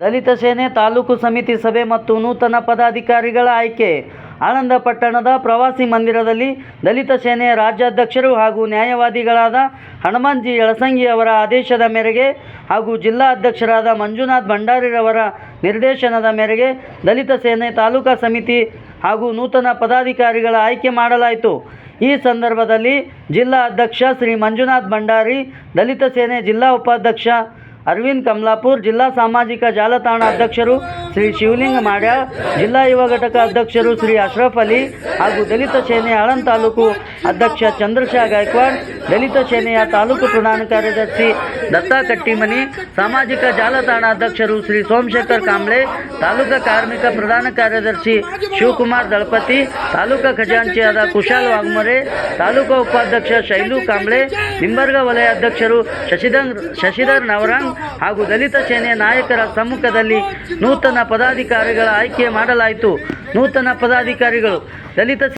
ದಲಿತ ಸೇನೆ ತಾಲೂಕು ಸಮಿತಿ ಸಭೆ ಮತ್ತು ನೂತನ ಪದಾಧಿಕಾರಿಗಳ ಆಯ್ಕೆ. ಆನಂದ ಪಟ್ಟಣದ ಪ್ರವಾಸಿ ಮಂದಿರದಲ್ಲಿ ದಲಿತ ಸೇನೆಯ ರಾಜ್ಯಾಧ್ಯಕ್ಷರು ಹಾಗೂ ನ್ಯಾಯವಾದಿಗಳಾದ ಹನುಮಾನ್ಜಿ ಯಳಸಂಗಿ ಅವರ ಆದೇಶದ ಮೇರೆಗೆ ಹಾಗೂ ಜಿಲ್ಲಾ ಅಧ್ಯಕ್ಷರಾದ ಮಂಜುನಾಥ್ ಭಂಡಾರಿರವರ ನಿರ್ದೇಶನದ ಮೇರೆಗೆ ದಲಿತ ಸೇನೆ ತಾಲೂಕಾ ಸಮಿತಿ ಹಾಗೂ ನೂತನ ಪದಾಧಿಕಾರಿಗಳ ಆಯ್ಕೆ ಮಾಡಲಾಯಿತು. ಈ ಸಂದರ್ಭದಲ್ಲಿ ಜಿಲ್ಲಾ ಅಧ್ಯಕ್ಷ ಶ್ರೀ ಮಂಜುನಾಥ್ ಭಂಡಾರಿ, ದಲಿತ ಸೇನೆ ಜಿಲ್ಲಾ ಉಪಾಧ್ಯಕ್ಷ ಅರವಿಂದ್ ಕಮಲಾಪುರ್ ಜಿಲ್ಲಾ ಸಾಮಾಜಿಕ ಜಾಲತಾಣ ಅಧ್ಯಕ್ಷರು ಶ್ರೀ ಶಿವಲಿಂಗ ಮಾಡ್ಯ, ಜಿಲ್ಲಾ ಯುವ ಘಟಕ ಅಧ್ಯಕ್ಷರು ಶ್ರೀ ಅಶ್ರಫ್ ಅಲಿ ಹಾಗೂ ದಲಿತ ಸೇನೆಯ ಆಳಂದ ತಾಲೂಕು ಅಧ್ಯಕ್ಷ ಚಂದ್ರಶಾ ಗಾಯಕ್ವಾಡ್, ದಲಿತ ಸೇನೆಯ ತಾಲೂಕು ಪ್ರಧಾನ ಕಾರ್ಯದರ್ಶಿ ದತ್ತಾ ಕಟ್ಟಿಮನಿ ಸಾಮಾಜಿಕ ಜಾಲತಾಣ ಅಧ್ಯಕ್ಷರು ಶ್ರೀ ಸೋಮಶೇಖರ್ ಕಾಂಬ್ಳೆ ತಾಲೂಕಾ ಕಾರ್ಮಿಕ ಪ್ರಧಾನ ಕಾರ್ಯದರ್ಶಿ ಶಿವಕುಮಾರ್ ದಳಪತಿ, ತಾಲೂಕಾ ಖಜಾಂಚಿಯಾದ ಕುಶಾಲ್ ವಾಗ್ಮೊರೆ, ತಾಲೂಕಾ ಉಪಾಧ್ಯಕ್ಷ ಶೈಲು ಕಾಂಬ್ಳೆ, ನಿಂಬರ್ಗ ವಲಯ ಅಧ್ಯಕ್ಷರು ಶಶಿಧರ್ ಶಶಿಧರ್ ನವರಂಗ್ ಹಾಗೂ ದಲಿತ ಸೇನೆಯ ನಾಯಕರ ಸಮ್ಮುಖದಲ್ಲಿ ನೂತನ ಪದಾಧಿಕಾರಿಗಳ ಆಯ್ಕೆ ಮಾಡಲಾಯಿತು. ನೂತನ ಪದಾಧಿಕಾರಿಗಳು, ದಲಿತ